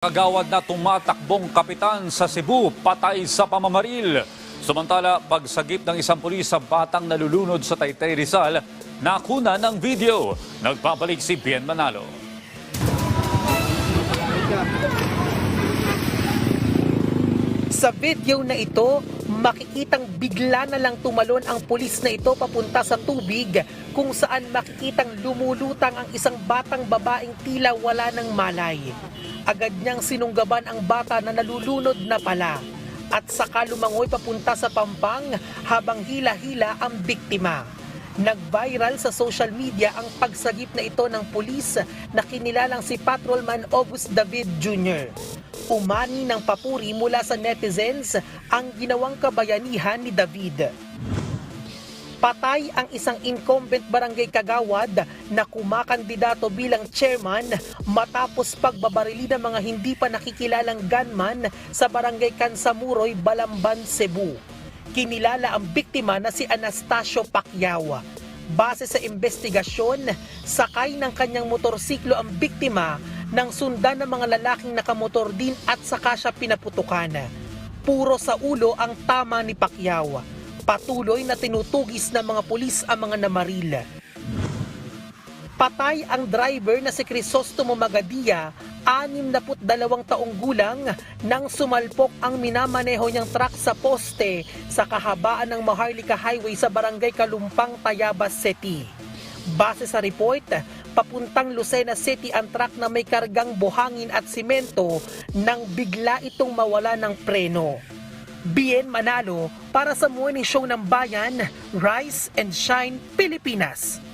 Kagawad na tumatakbong kapitan sa Cebu, patay sa pamamaril. Samantala, pagsagip ng isang pulis sa batang nalulunod sa Taytay Rizal, nakuna ng video. Nagpabalik si Bien Manalo. Sa video na ito, makikitang bigla na lang tumalon ang pulis na ito papunta sa tubig kung saan makikitang lumulutang ang isang batang babaeng tila wala ng malay. Agad niyang sinunggaban ang bata na nalulunod na pala at saka lumangoy papunta sa pampang habang hila-hila ang biktima. Nag-viral sa social media ang pagsagip na ito ng pulis na kinilalang si Patrolman August David Jr. Umani ng papuri mula sa netizens ang ginawang kabayanihan ni David. Patay ang isang incumbent barangay kagawad na kumakandidato bilang chairman matapos pagbabarili ng mga hindi pa nakikilalang gunman sa barangay Kansamuroy, Balamban, Cebu. Kinilala ang biktima na si Anastasio Pacquiao. Base sa investigasyon, sakay ng kanyang motorsiklo ang biktima nang sundan ng mga lalaking nakamotor din at saka siya pinaputukan. Puro sa ulo ang tama ni Pacquiao. Patuloy na tinutugis ng mga pulis ang mga namaril. Patay ang driver na si Crisostomo Magadia, 62 taong gulang, nang sumalpok ang minamaneho niyang truck sa poste sa kahabaan ng Maharlika Highway sa barangay Kalumpang, Tayabas City. Base sa report, papuntang Lucena City ang truck na may kargang buhangin at simento nang bigla itong mawala ng preno. Bien Manalo para sa morning show ng bayan, Rise and Shine, Pilipinas.